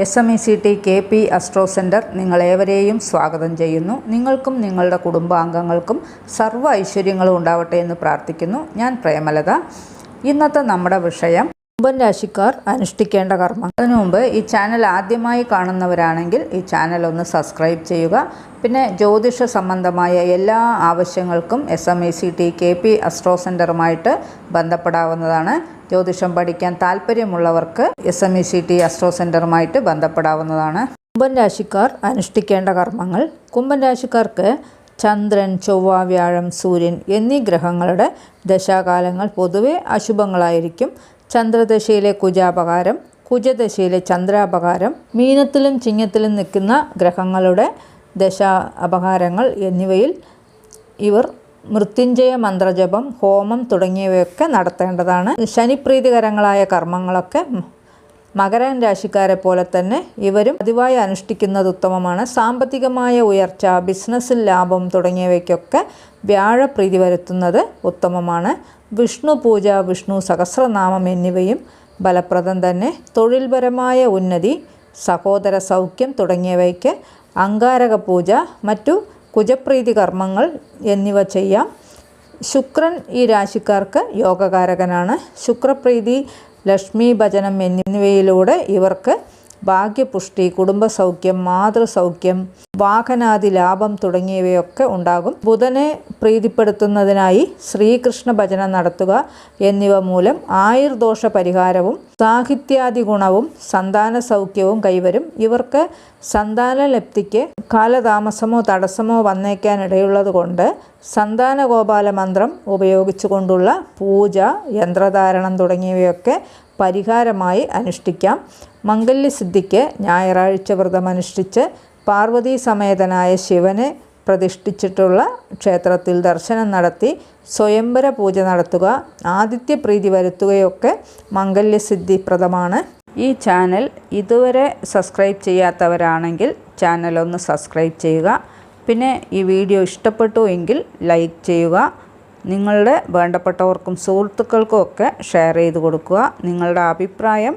S M E C T K P astro centre നിങ്ങളേവരെയും സ്വാഗതം ചെയ്യുന്നു. നിങ്ങൾക്കും നിങ്ങളുടെ കുടുംബാംഗങ്ങൾക്കും സർവ ഐശ്വര്യങ്ങളും ഉണ്ടാവട്ടെ എന്ന് പ്രാർത്ഥിക്കുന്നു. ഞാൻ പ്രേമലത. ഇന്നത്തെ നമ്മുടെ വിഷയം കുംഭൻ രാശിക്കാർ അനുഷ്ഠിക്കേണ്ട കർമ്മം. അതിനു മുമ്പ് ഈ ചാനൽ ആദ്യമായി കാണുന്നവരാണെങ്കിൽ ഈ ചാനൽ ഒന്ന് സബ്സ്ക്രൈബ് ചെയ്യുക. പിന്നെ ജ്യോതിഷ സംബന്ധമായ എല്ലാ ആവശ്യങ്ങൾക്കും S M E C T K P astro സെന്ററുമായിട്ട് ബന്ധപ്പെടാവുന്നതാണ്. ജ്യോതിഷം പഠിക്കാൻ താല്പര്യമുള്ളവർക്ക് S M E C T astro സെന്ററുമായിട്ട് ബന്ധപ്പെടാവുന്നതാണ്. കുംഭൻ രാശിക്കാർ അനുഷ്ഠിക്കേണ്ട കർമ്മങ്ങൾ. കുംഭൻ രാശിക്കാർക്ക് ചന്ദ്രൻ ചൊവ്വ വ്യാഴം സൂര്യൻ എന്നീ ഗ്രഹങ്ങളുടെ ദശാകാലങ്ങൾ പൊതുവെ അശുഭങ്ങളായിരിക്കും. ചന്ദ്രദശയിലെ കുജാപകാരം കുജദശയിലെ ചന്ദ്രാപകാരം മീനത്തിലും ചിങ്ങത്തിലും നിൽക്കുന്ന ഗ്രഹങ്ങളുടെ ദശ അപകാരങ്ങൾ എന്നിവയിൽ ഇവർ മൃത്യുഞ്ജയ മന്ത്രജപം ഹോമം തുടങ്ങിയവയൊക്കെ നടത്തേണ്ടതാണ്. ശനിപ്രീതികരങ്ങളായ കർമ്മങ്ങളൊക്കെ മകരൻ രാശിക്കാരെ പോലെ തന്നെ ഇവരും പതിവായി അനുഷ്ഠിക്കുന്നത് ഉത്തമമാണ്. സാമ്പത്തികമായ ഉയർച്ച ബിസിനസ്സിൽ ലാഭം തുടങ്ങിയവയ്ക്കൊക്കെ വ്യാഴപ്രീതി വരുത്തുന്നത് ഉത്തമമാണ്. വിഷ്ണു പൂജ വിഷ്ണു സഹസ്രനാമം എന്നിവയും ഫലപ്രദം തന്നെ. തൊഴിൽപരമായ ഉന്നതി സഹോദര സൗഖ്യം തുടങ്ങിയവയ്ക്ക് അങ്കാരക പൂജ മറ്റു കുജപ്രീതി കർമ്മങ്ങൾ എന്നിവ ചെയ്യാം. ശുക്രൻ ഈ രാശിക്കാർക്ക് യോഗകാരകനാണ്. ശുക്രപ്രീതി ലക്ഷ്മി ഭജനം എന്നിവയിലൂടെ ഇവർക്ക് ഭാഗ്യപുഷ്ടി കുടുംബസൗഖ്യം മാതൃസൗഖ്യം വാഹനാദി ലാഭം തുടങ്ങിയവയൊക്കെ ഉണ്ടാകും. ബുധനെ പ്രീതിപ്പെടുത്തുന്നതിനായി ശ്രീകൃഷ്ണ ഭജനം നടത്തുക എന്നിവ മൂലം ആയുർദോഷ പരിഹാരവും സാഹിത്യാദി ഗുണവും സന്താന സൗഖ്യവും കൈവരും. ഇവർക്ക് സന്താന ലബ്ധിക്ക് കാലതാമസമോ തടസ്സമോ വന്നേക്കാനിടയുള്ളത് കൊണ്ട് സന്താനഗോപാല മന്ത്രം ഉപയോഗിച്ചുകൊണ്ടുള്ള പൂജ യന്ത്രധാരണം തുടങ്ങിയവയൊക്കെ പരിഹാരമായി അനുഷ്ഠിക്കാം. മംഗല്യസിദ്ധിക്ക് ഞായറാഴ്ച വ്രതമനുഷ്ഠിച്ച് പാർവതീ സമേതനായ ശിവനെ പ്രതിഷ്ഠിച്ചിട്ടുള്ള ക്ഷേത്രത്തിൽ ദർശനം നടത്തി സ്വയംവര പൂജ നടത്തുക ആദിത്യ പ്രീതി വരുത്തുകയൊക്കെ മംഗല്യസിദ്ധിപ്രദമാണ്. ഈ ചാനൽ ഇതുവരെ സബ്സ്ക്രൈബ് ചെയ്യാത്തവരാണെങ്കിൽ ചാനൽ ഒന്ന് സബ്സ്ക്രൈബ് ചെയ്യുക. പിന്നെ ഈ വീഡിയോ ഇഷ്ടപ്പെട്ടു എങ്കിൽ ലൈക്ക് ചെയ്യുക. നിങ്ങളുടെ വേണ്ടപ്പെട്ടവർക്കും സുഹൃത്തുക്കൾക്കും ഒക്കെ ഷെയർ ചെയ്ത് കൊടുക്കുക. നിങ്ങളുടെ അഭിപ്രായം